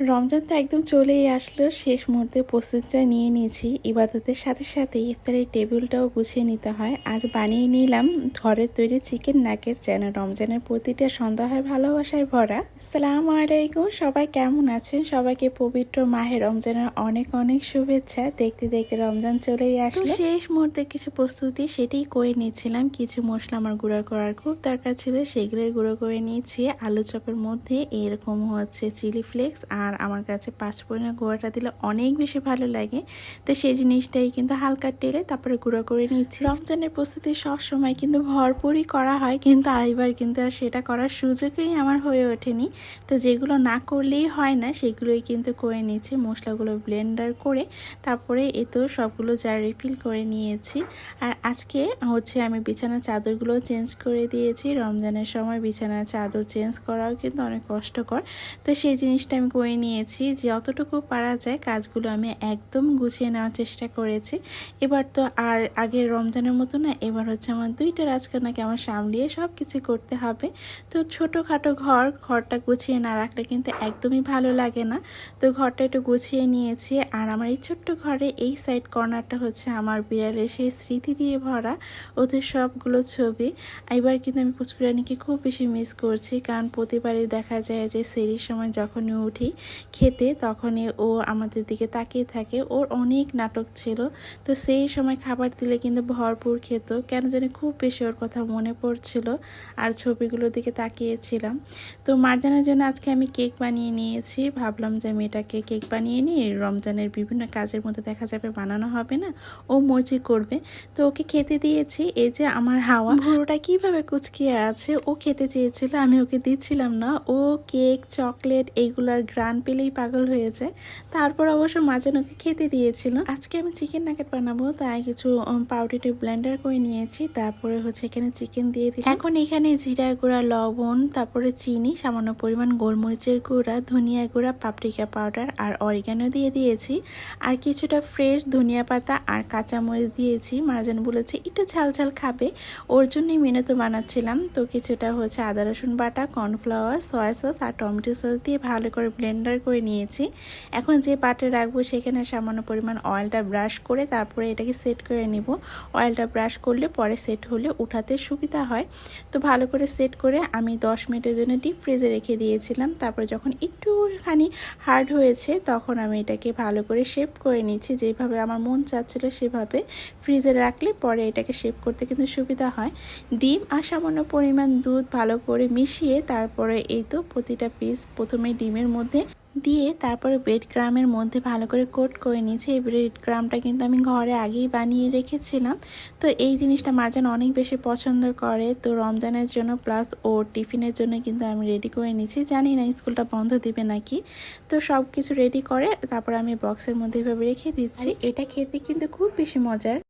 রমজান তো একদম চলেই আসলো। শেষ মুহূর্তে প্রস্তুতিটা নিয়ে নিয়েছি। ইবাদতের সাথে সাথে ইফতারের টেবিলটাও গুছিয়ে নিতে হয়। আজ বানিয়ে নিলাম ঘরের তৈরি চিকেন নাকের যেন রমজানের প্রতিটা সন্ধ্যা হয় ভালোবাসায় ভরা। সালাম আলাইকুম সবাই কেমন আছেন? সবাইকে পবিত্র মাহে রমজানের অনেক অনেক শুভেচ্ছা। দেখতে দেখতে রমজান চলেই আসলো। শেষ মুহূর্তে কিছু প্রস্তুতি সেটাই করে নিয়েছিলাম কিছু মশলা আমার গুঁড়ো করার খুব দরকার ছিল সেগুলোই গুঁড়ো করে নিয়েছি। আলু চপের মধ্যে এরকম হচ্ছে চিলি ফ্লেক্স আর আমার কাছে পাঁচফোড়নের গুঁড়োটা দিলে অনেক বেশি ভালো লাগে। তো সেই জিনিসটাই কিন্তু হালকা টেলে তারপরে গুঁড়ো করে নিচ্ছি। রমজানের প্রস্তুতি সব সময় কিন্তু ভরপুরই করা হয়, কিন্তু আইবার কিন্তু আর সেটা করার সুযোগই আমার হয়ে ওঠেনি। তো যেগুলো না করলেই হয় না, সেগুলোই কিন্তু করে নিয়েছি মশলাগুলো ব্লেন্ডার করে তারপরে এ তো সবগুলো যা রিফিল করে নিয়েছি। আর আজকে হচ্ছে আমি বিছানার চাদরগুলো চেঞ্জ করে দিয়েছি, রমজানের সময় বিছানার চাদর চেঞ্জ করাও কিন্তু অনেক কষ্টকর। তো সেই জিনিসটা আমি করে নিয়েছি যে যতটুকু পারা যায় কাজগুলো আমি একদম গুছিয়ে নেওয়ার চেষ্টা করেছি। এবার তো আর আগের রমজানের মতো না, এবার হচ্ছে আমার দুইটা রাজকন্যাকে আমার সামলিয়ে সব কিছু করতে হবে। তো ছোটোখাটো ঘর, ঘরটা গুছিয়ে না রাখলে কিন্তু একদমই ভালো লাগে না। তো ঘরটা একটু গুছিয়ে নিয়েছি আর আমার এই ছোট্ট ঘরে এই সাইড কর্নারটা হচ্ছে আমার বিড়ালের সেই স্মৃতি দিয়ে ভরা ওদের সবগুলো ছবি। এবার কিন্তু আমি পুচকুরানিকে খুব বেশি মিস করছি কারণ প্রতিবারই দেখা যায় যে সেরির সময় যখনই উঠি খেতে, তখনই ও আমাদের দিকে তাকিয়ে থাকে। ওর অনেক নাটক ছিল। তো সেই সময় খাবার দিলে কিন্তু ভরপুর খেত। কেন জানি খুব বেশি ওর কথা মনে পড়ছিল আর ছবিগুলোর দিকে তাকিয়েছিলাম। তো মারজানের জন্য আজকে আমি কেক বানিয়ে নিয়েছি। ভাবলাম যে মেয়েটাকে কেক বানিয়ে নিই। রমজানের বিভিন্ন কাজের মধ্যে দেখা যাবে বানানো হবে না। ও মর্জি করবে। তো ওকে খেতে দিয়েছি। এই যে আমার হাওয়া। ভুড়োটা কীভাবে কুচকিয়ে আছে? ও খেতে চেয়েছিল, আমি ওকে দিচ্ছিলাম না। ও কেক, চকলেট এইগুলার গ্রান পেলেই পাগল হয়ে যায়। তারপর অবশ্য মাঝে ওকে খেতে দিয়েছিল। আজকে আমি চিকেন নাগেট বানাবো, তাই কিছু পাউডারটি ব্লেন্ডার করে নিয়েছি। তারপরে হচ্ছে এখানে চিকেন দিয়ে দিই এখন এখানে জিরার গুঁড়া, লবণ, তারপরে চিনি, সামান্য পরিমাণ গোলমরিচের গুঁড়া, ধনিয়া গুঁড়া পাপরিকা পাউডার আর অরিগানো দিয়ে দিয়েছি। আর কিছুটা ফ্রেশ ধনিয়া পাতা আর কাঁচামরিচ দিয়েছি। মার্জান বলেছে, একটু ঝাল ঝাল খাবে। ওর জন্যই মেনে তো বানাচ্ছিলাম। তো কিছুটা হচ্ছে আদা রসুন বাটা কর্নফ্লাওয়ার সয়া সস আর টমেটো সস দিয়ে ভালো করে ব্লেন্ডার করে নিয়েছি। এখন যে পাটে রাখব সেখানে সামান্য পরিমাণ অয়েলটা ব্রাশ করে তারপরে এটাকে সেট করে নিব। অয়েলটা ব্রাশ করলে পরে সেট হলে উঠাতে সুবিধা হয়। তো ভালো করে সেট করে আমি দশ মিনিটের জন্য ডিপ ফ্রিজে রেখে দিয়েছিলাম। তারপরে যখন একটুখানি হার্ড হয়েছে তখন আমি এটাকে ভালো করে শেপ করে নিচ্ছি। যেভাবে আমার মন চাচ্ছিল সেভাবে ফ্রিজে রাখলে পরে এটাকে শেপ করতে কিন্তু সুবিধা হয়। ডিম আর সামান্য পরিমাণ দুধ ভালো করে মিশিয়ে তারপরে এই তো প্রতিটা পিস প্রথমে ডিমের মধ্যে দিয়ে তারপরে ব্রেড ক্রামের মধ্যে ভালো করে কোট করে নিয়েছি। এই ব্রেড ক্রামটা কিন্তু আমি ঘরে আগেই বানিয়ে রেখেছিলাম। তো এই জিনিসটা মার্জান অনেক বেশি পছন্দ করে। তো রমজানের জন্য প্লাস ও টিফিনের জন্য কিন্তু আমি রেডি করে নিয়েছি। জানি না স্কুলটা বন্ধ দিবে নাকি। তো সব কিছু রেডি করে তারপর আমি বক্সের মধ্যে এভাবে রেখে দিচ্ছি। এটা খেতে কিন্তু খুব বেশি মজার।